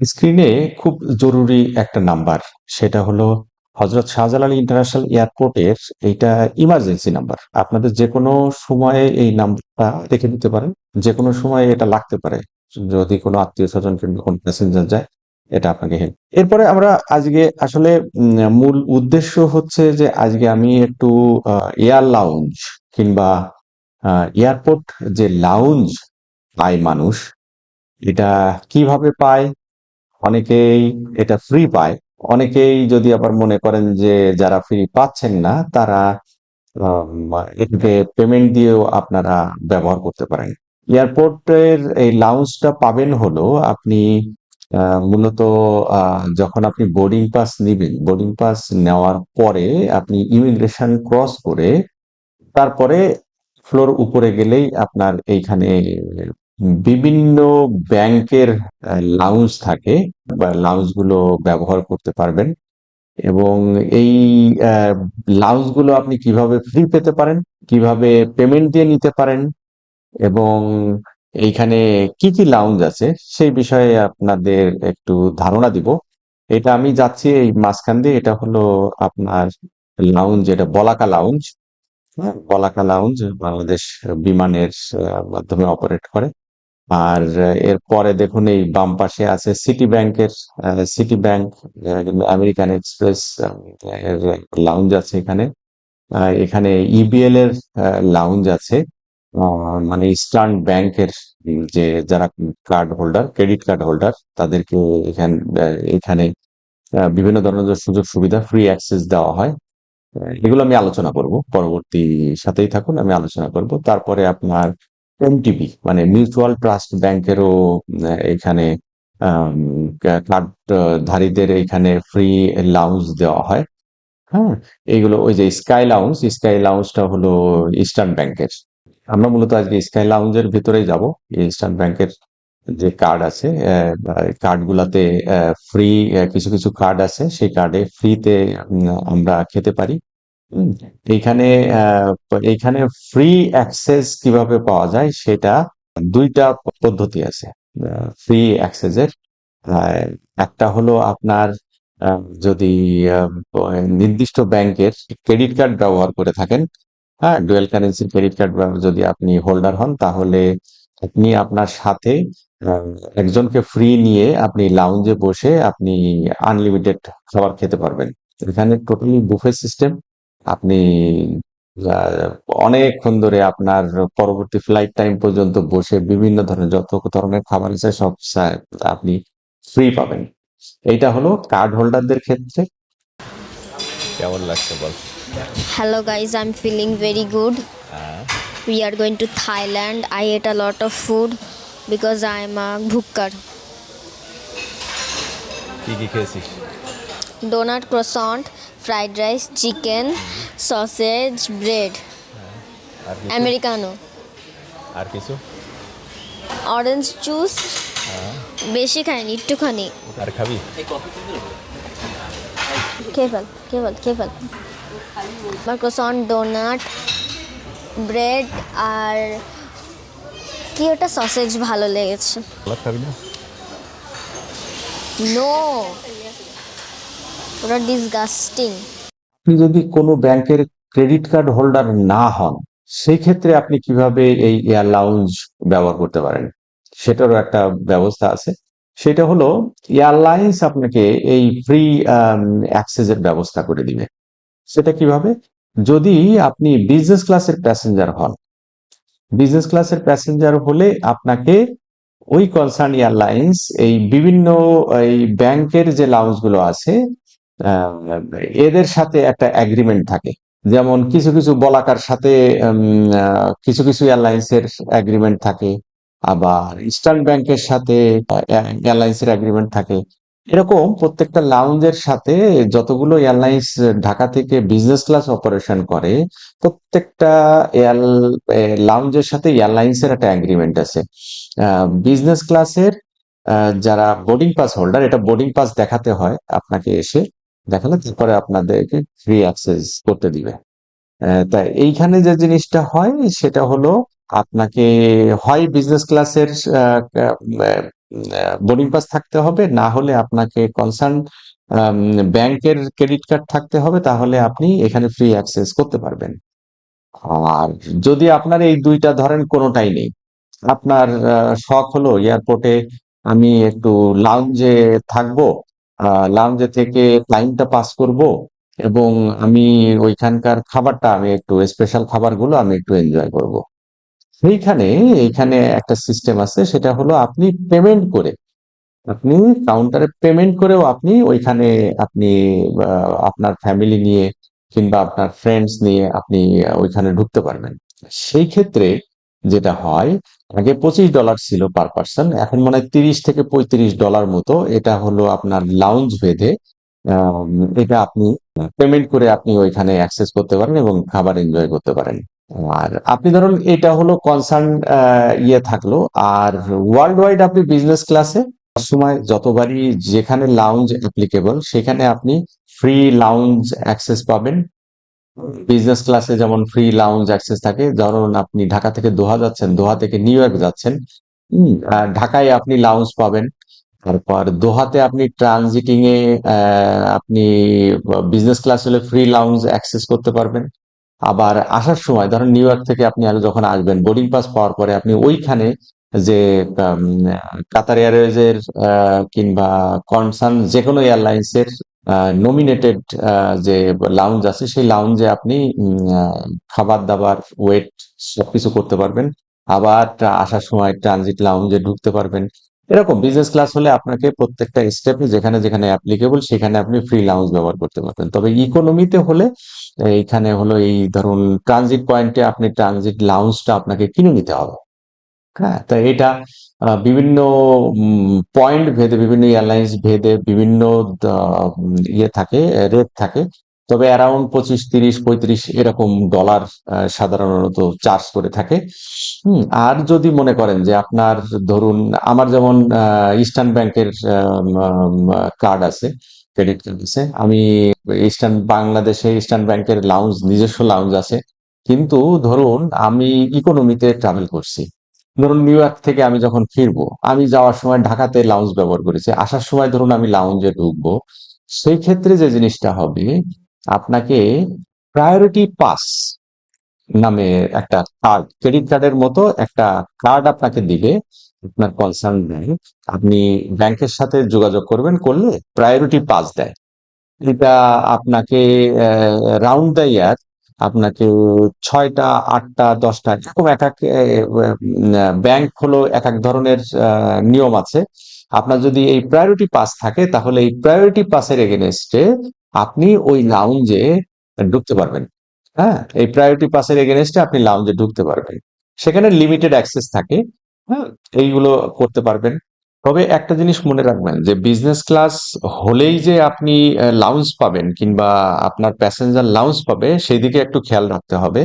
স্ক্রিনে খুব জরুরি একটা নাম্বার, সেটা হলো হজরত শাহজালাল ইন্টারন্যাশনাল এয়ারপোর্টের এইটা ইমার্জেন্সি নাম্বার। আপনাদের যে কোনো সময়ে এই নাম্বারটা দেখে নিতে পারেন যে কোনো সময়ে এটা লাগতে পারে। যদি কোনো আত্মীয় স্বজন কিংবা কোনো প্যাসেঞ্জার যায়, এটা আপনাকে হেল্প এরপরে আমরা আজকে আসলে মূল উদ্দেশ্য হচ্ছে যে আজকে আমি একটু এয়ার লাউঞ্জ কিংবা এয়ারপোর্ট যে লাউঞ্জ পায় মানুষ, এটা কীভাবে পায় অনেকেই এটা ফ্রি পায়। অনেকেই যদি আবার মনে করেন যে যারা ফ্রি পাচ্ছেন না, তারা এটাকে পেমেন্ট দিয়েও আপনারা ব্যবহার করতে পারেন। এয়ারপোর্টের এই লাউঞ্জটা পাবেন হলো আপনি মূলত যখন আপনি বোর্ডিং পাস নিবেন বোর্ডিং পাস নেওয়ার পরে আপনি ইমিগ্রেশন ক্রস করে তারপরে ফ্লোর উপরে গেলেই আপনার এইখানে বিভিন্ন ব্যাংকের লাউঞ্জ থাকে বা লাউঞ্জগুলো ব্যবহার করতে পারবেন এবং এই লাউঞ্জগুলো আপনি কীভাবে ফ্রি পেতে পারেন, কীভাবে পেমেন্ট দিয়ে নিতে পারেন এবং এইখানে কি কি লাউঞ্জ আছে সেই বিষয়ে আপনাদের একটু ধারণা দিব। এটা আমি যাচ্ছি এই মাঝখান দিয়ে, এটা হলো আপনার লাউঞ্জ এটা বলাকা লাউঞ্জ হ্যাঁ? বলাকা লাউঞ্জ বাংলাদেশ বিমানের মাধ্যমে অপারেট করে। আর এরপরে দেখুন এই বাম পাশে আছে সিটি ব্যাংকের সিটি ব্যাংক আমেরিকান এক্সপ্রেস এর লাউঞ্জ আছে এখানে। এখানে ইবিএল এর লাউঞ্জ আছে। মানে ইস্টার্ন ব্যাংকের যে যারা card holder credit card holder তাদেরকে এখানে এখানে বিভিন্ন ধরনের সুযোগ সুবিধা ফ্রি অ্যাক্সেস দেওয়া হয়। এগুলো আমি আলোচনা করব। পরবর্তী সাথেই থাকুন, আমি আলোচনা করব। তারপরে আপনার এমটিবি মানে মিউচুয়াল ট্রাস্ট ব্যাংকেরও এখানে কার্ডধারীদের এখানে ফ্রি লাউঞ্জ দেওয়া হয়। হ্যাঁ এইগুলো ওই যে স্কাই লাউঞ্জ স্কাই লাউঞ্জটা হলো ইস্টার্ন ব্যাংকের আমরা মূলত আজকে স্কাই লাউঞ্জের ভিতরেই যাব। ইস্টার্ন ব্যাংকের যে কার্ড আছে কার্ড গুলাতে ফ্রি কিছু কিছু কার্ড আছে, সেই কার্ডে ফ্রিতে আমরা খেতে পারি। হুম, এইখানে এইখানে ফ্রি অ্যাক্সেস কীভাবে পাওয়া যায় সেটা দুইটা পদ্ধতি আছে। ফ্রি অ্যাক্সেসের একটা হলো আপনার যদি নির্দিষ্ট ব্যাংকের ক্রেডিট কার্ড ব্যবহার করে থাকেন হ্যাঁ ডুয়েল কারেন্সি ক্রেডিট কার্ড যদি আপনি হোল্ডার হন তাহলে আপনি আপনার সাথে একজনকে ফ্রি নিয়ে আপনি লাউঞ্জে বসে আপনি আনলিমিটেড খাবার খেতে পারবেন। এখানে টোটালি বুফে সিস্টেম আপনি অনেকক্ষণ ধরে আপনার পরবর্তী ফ্লাইট টাইম পর্যন্ত বসে বিভিন্ন ধরনের যত ধরনের খাবার আছে সব আপনি ফ্রি পাবেন এইটা হলো কার্ড হোল্ডারদের ক্ষেত্রে কেমন লাগছে বল Hello guys, I'm feeling very good. হ্যাঁ We are going to Thailand. I ate a lot of food because I'm a bhukkar. কি কি খেয়েছিস Donut, croissant, fried rice chicken sausage bread. কিছু? Americano, আর কিছু? orange juice. বেশি খাইনি একটুখানি। আর খাবি? খেয়ে ফেল খেয়ে ফেল খেয়ে ফেল। আমার ক্রোসন ডোনাট ব্রেড আর কি ওটা? সসেজ ভালো লেগেছে। খাবি না? নো। ওটা ডিসগাস্টিং আপনি যদি কোনো ব্যাংকের ক্রেডিট কার্ড হোল্ডার না হন সেই ক্ষেত্রে আপনি কীভাবে এই এয়ার লাউঞ্জ ব্যবহার করতে পারেন? সেটারও একটা ব্যবস্থা আছে। সেটা হলো এয়ারলাইন্স আপনাকে এই ফ্রি অ্যাক্সেসের ব্যবস্থা করে দিবে। সেটা কীভাবে? যদি আপনি বিজনেস ক্লাসের প্যাসেঞ্জার হন বিজনেস ক্লাসের প্যাসেঞ্জার হলে আপনাকে ওই কনসার্ন এয়ারলাইন্স এই বিভিন্ন, এই ব্যাংকের যে লাউঞ্জগুলো আছে এদের সাথে একটা এগ্রিমেন্ট থাকে। যেমন কিছু কিছু বলাকার সাথে কিছু কিছু এয়ারলাইন্স এর এগ্রিমেন্ট থাকে, আবার ইস্টার্ন ব্যাংকের সাথে এয়ারলাইন্স এর এগ্রিমেন্ট থাকে। এরকম প্রত্যেকটা লাউঞ্জের সাথে যতগুলো এয়ারলাইন্স ঢাকা থেকে বিজনেস ক্লাস অপারেশন করে, প্রত্যেকটা এয়ার লাউঞ্জের সাথে এয়ারলাইন্স এর একটা এগ্রিমেন্ট আছে। বিজনেস ক্লাসের যারা বোর্ডিং পাস হোল্ডার এটা বোর্ডিং পাস দেখাতে হয় আপনাকে এসে। দেখালে তারপরে আপনাদেরকে ফ্রি অ্যাক্সেস করতে দিবে। আহ, তা এইখানে যে জিনিসটা হয় সেটা হলো আপনাকে হয় বিজনেস ক্লাসের বোর্ডিং পাস থাকতে হবে না হলে আপনাকে কনসার্ন ব্যাংকের ক্রেডিট কার্ড থাকতে হবে তাহলে আপনি এখানে ফ্রি অ্যাক্সেস করতে পারবেন। আর যদি আপনার এই দুইটা ধরেন কোনোটাই নেই। আপনার শখ হলো এয়ারপোর্টে আমি একটু লাউঞ্জে থাকব লাউঞ্জে থেকে টাইমটা পাস করব এবং আমি ওইখানকার খাবারটা আমি একটু স্পেশাল খাবারগুলো আমি একটু এনজয় করব। সেইখানে এইখানে একটা সিস্টেম আছে সেটা হলো আপনি পেমেন্ট করে আপনি কাউন্টারে পেমেন্ট করেও আপনি ওইখানে আপনি আপনার ফ্যামিলি নিয়ে কিংবা আপনার ফ্রেন্ডস নিয়ে আপনি ওইখানে ঢুকতে পারবেন। সেই ক্ষেত্রে যেটা হয়, আগে পঁচিশ ডলার ছিল পার পার্সন এখন মনে তিরিশ থেকে পঁয়ত্রিশ ডলার মতো। এটা হলো আপনার লাউঞ্জ ভেদে এটা আপনি পেমেন্ট করে আপনি ওইখানে অ্যাক্সেস করতে পারেন এবং খাবার এনজয় করতে পারেন। আর আপনি ধরুন এটা হলো কনসার্ন ইয়ে থাকল। আর ওয়ার্ল্ড ওয়াইড আপনি বিজনেস ক্লাসে সময় যতবারই যেখানে লাউঞ্জ অ্যাপ্লিকেবল সেখানে আপনি ফ্রি লাউঞ্জ অ্যাক্সেস পাবেন। বিজনেস ক্লাসে যেমন ফ্রি লাউঞ্জ অ্যাক্সেস থাকে, ধরুন আপনি ঢাকা থেকে দোহা যাচ্ছেন, দোহা থেকে নিউ ইয়র্ক যাচ্ছেন ঢাকায় আপনি লাউঞ্জ পাবেন। তারপর দোহাতে আপনি ট্রানজিটিং এ আপনি বিজনেস ক্লাস হলে ফ্রি লাউঞ্জ অ্যাক্সেস করতে পারবেন। আবার আসার সময়, ধরুন নিউ ইয়র্ক থেকে আপনি যখন আসবেন বোর্ডিং পাস পাওয়ার পরে আপনি ওইখানে যে কাতার এয়ারওয়েজের কিংবা কনসার্ন যে কোনো এয়ারলাইন্সের নমিনেটেড যে লাউঞ্জ আছে, সেই লাউঞ্জে আপনি খাবার দাবার ওয়েট সবকিছু করতে পারবেন। আবার আসার সময় ট্রানজিট লাউঞ্জে ঢুকতে পারবেন। এরকম বিজনেস ক্লাস হলে আপনাকে প্রত্যেকটা স্টেপে যেখানে যেখানে অ্যাপ্লিকেবল সেখানে আপনি ফ্রি লাউঞ্জ ব্যবহার করতে পারবেন। তবে ইকোনমিতে হলে, এইখানে হলো এই ধরুন ট্রানজিট পয়েন্টে আপনি ট্রানজিট লাউঞ্জটা আপনাকে কিনে নিতে হবে। হ্যাঁ তা এটা বিভিন্ন পয়েন্ট ভেদে, বিভিন্ন এয়ারলাইন্স ভেদে বিভিন্ন ইয়ে থাকে রেট থাকে। তবে অ্যারাউন্ড পঁচিশ, তিরিশ, পঁয়ত্রিশ এরকম ডলার সাধারণত চার্জ করে থাকে। আর যদি মনে করেন যে আপনার ধরুন, আমার যেমন ইস্টার্ন ব্যাংকের কার্ড আছে ক্রেডিট কার্ড আছে, আমি ইস্টার্ন বাংলাদেশে ইস্টার্ন ব্যাংকের লাউঞ্জ নিজস্ব লাউঞ্জ আছে। কিন্তু ধরুন, আমি ইকোনমিতে ট্রাভেল করছি। ধরুন নিউ ইয়র্ক থেকে আমি যখন ফিরবো, আমি যাওয়ার সময় ঢাকাতে লাউঞ্জ ব্যবহার করেছি। আসার সময় ধরুন আমি লাউঞ্জে ঢুকবো, সেই ক্ষেত্রে যে জিনিসটা হবে, আপনাকে প্রায়োরিটি পাস নামে একটা কার্ড ক্রেডিট কার্ডের মতো একটা কার্ড আপনাকে দিবে, আপনার কনসার্ন ব্যাংক আপনি ব্যাংকের সাথে যোগাযোগ করবেন, করলে প্রায়োরিটি পাস দেয়। এটা আপনাকে রাউন্ড দ্য ইয়ার আপনাকে ছয়টা, আটটা, দশটা এরকম এক এক ব্যাংক হলো এক এক ধরনের নিয়ম আছে। আপনার যদি এই প্রায়োরিটি পাস থাকে, তাহলে এই প্রায়োরিটি পাসের এগেনস্টে আপনি ওই লাউঞ্জে ঢুকতে পারবেন। হ্যাঁ? এই প্রায়োরিটি পাসের এগেনস্টে আপনি লাউঞ্জে ঢুকতে পারবেন। সেখানে লিমিটেড অ্যাক্সেস থাকে। হ্যাঁ? এইগুলো করতে পারবেন। তবে একটা জিনিস মনে রাখবেন যে বিজনেস ক্লাস হলেই যে আপনি লাউঞ্জ পাবেন কিংবা আপনার প্যাসেঞ্জার লাউঞ্জ পাবে, সেই দিকে একটু খেয়াল রাখতে হবে।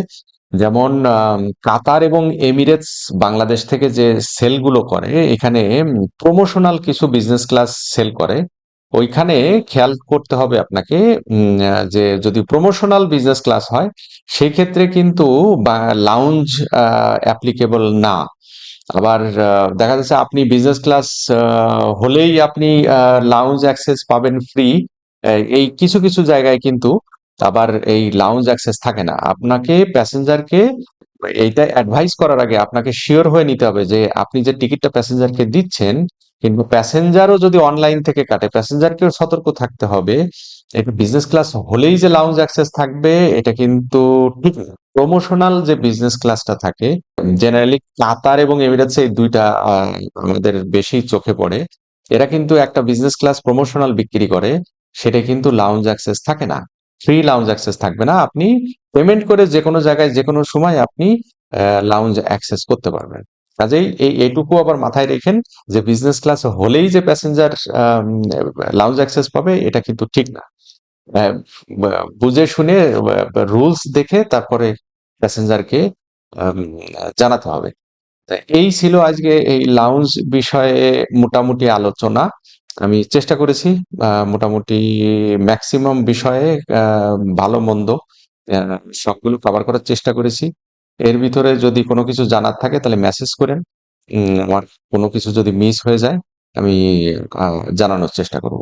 যেমন কাতার এবং এমিরেটস বাংলাদেশ থেকে যে সেলগুলো করে, এখানে প্রমোশনাল কিছু বিজনেস ক্লাস সেল করে। ওইখানে খেয়াল করতে হবে আপনাকে যে যদি প্রমোশনাল বিজনেস ক্লাস হয় সেই ক্ষেত্রে কিন্তু লাউঞ্জ অ্যাপ্লিকেবল না। আবার দেখা যাচ্ছে আপনি বিজনেস ক্লাস হলেই আপনি লাউঞ্জ অ্যাক্সেস পাবেন ফ্রি এই কিছু কিছু জায়গায় কিন্তু আবার এই লাউঞ্জ অ্যাক্সেস থাকে না। আপনাকে প্যাসেঞ্জারকে এইটা অ্যাডভাইস করার আগে আপনাকে শিওর হয়ে নিতে হবে যে আপনি যে টিকিটটা প্যাসেঞ্জারকে দিচ্ছেন, কিন্তু প্যাসেঞ্জারও যদি অনলাইন থেকে কাটে প্যাসেঞ্জারকেও সতর্ক থাকতে হবে এটা বিজনেস ক্লাস হলেই যে লাউঞ্জ অ্যাক্সেস থাকবে, এটা কিন্তু ঠিক না। প্রমোশনাল যে বিজনেস ক্লাসটা থাকে জেনারেলি কাতার এবং এমিরেটস এই দুইটা আমাদের বেশি চোখে পড়ে। এরা কিন্তু একটা বিজনেস ক্লাস প্রমোশনাল বিক্রি করে, সেটা কিন্তু লাউঞ্জ অ্যাক্সেস থাকে না। ফ্রি লাউঞ্জ অ্যাক্সেস থাকবে না। আপনি পেমেন্ট করে যে কোনো জায়গায়, যে কোনো সময় আপনি লাউঞ্জ অ্যাক্সেস করতে পারবেন। কাজেই এই, এইটুকু আবার মাথায় রেখেন যে বিজনেস ক্লাস হলেই যে প্যাসেঞ্জার লাউঞ্জ অ্যাক্সেস পাবে, এটা কিন্তু ঠিক না। বুঝে শুনে রুলস দেখে তারপরে প্যাসেঞ্জারকে জানাতে হবে। এই ছিল আজকে এই লাউঞ্জ বিষয়ে মোটামুটি আলোচনা। আমি চেষ্টা করেছি মোটামুটি ম্যাক্সিমাম বিষয়ে ভালো মন্দ সবগুলো কভার করার চেষ্টা করেছি। এর ভিতরে যদি কোনো কিছু জানার থাকে তাহলে মেসেজ করেন। আমার কোনো কিছু যদি মিস হয়ে যায়, আমি জানানোর চেষ্টা করব।